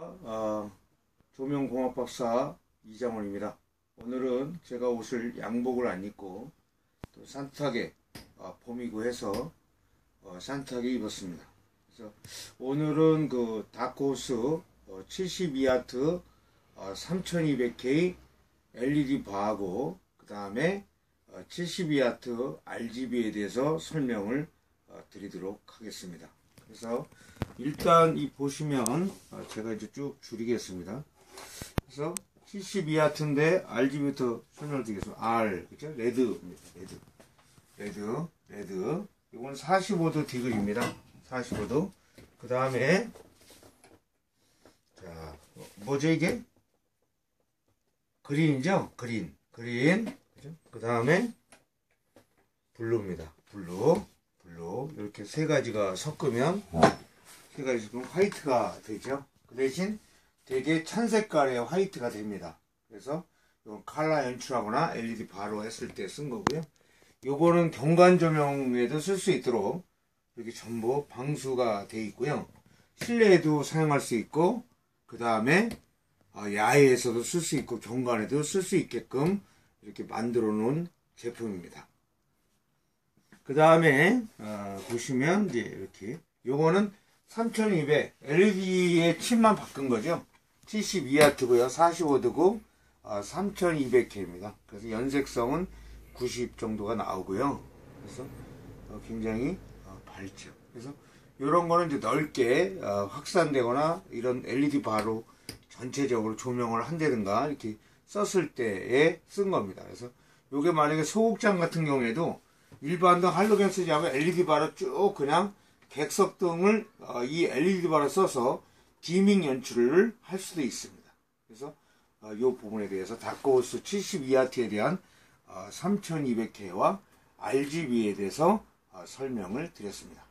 어, 조명공학 박사 이장원입니다. 오늘은 제가 옷을 양복을 안 입고 또 산뜻하게 어, 봄이고 해서 어, 산뜻하게 입었습니다. 그래서 오늘은 그 다크호스 어, 72와트 어, 3200K LED 바하고 그 다음에 72와트 RGB에 대해서 설명을 어, 드리도록 하겠습니다. 그래서 일단 이 보시면 어, 제가 이제 쭉 줄이겠습니다. 그래서 72와트인데 RGB부터 설명을 드리겠습니다. R 그죠? 레드입니다. 레드 레드 레드 이건 45도 디그리입니다. 45도 그 다음에 자 뭐죠 이게? 그린이죠? 그린 그린 그 다음에 블루입니다. 블루 블루 이렇게 세 가지가 섞으면 세 가지 섞으면 화이트가 되죠. 그 대신 되게 찬 색깔의 화이트가 됩니다. 그래서 이건 칼라 연출하거나 LED 바로 했을 때 쓴 거고요. 요거는 경관 조명에도 쓸 수 있도록 이렇게 전부 방수가 돼 있고요. 실내에도 사용할 수 있고 그 다음에 야외에서도 쓸 수 있고 경관에도 쓸 수 있게끔 이렇게 만들어 놓은 제품입니다. 그 다음에 어, 보시면 이제 이렇게 요거는 3200 LED의 칩만 바꾼 거죠. 72W고요. 45도고 어, 3200K입니다. 그래서 연색성은 90 정도가 나오고요. 그래서 어, 굉장히 어, 밝죠. 그래서 이런 거는 이제 넓게 어, 확산되거나 이런 LED 바로 전체적으로 조명을 한다든가 이렇게 썼을 때에 쓴 겁니다. 그래서 요게 만약에 소극장 같은 경우에도 일반등 할로겐 쓰지 않고 LED 바로 쭉 그냥 객석등을 어, 이 LED 바로 써서 디밍 연출을 할 수도 있습니다. 그래서 어, 이 부분에 대해서 다크호스 72와트에 대한 어, 3200K와 RGB에 대해서 어, 설명을 드렸습니다.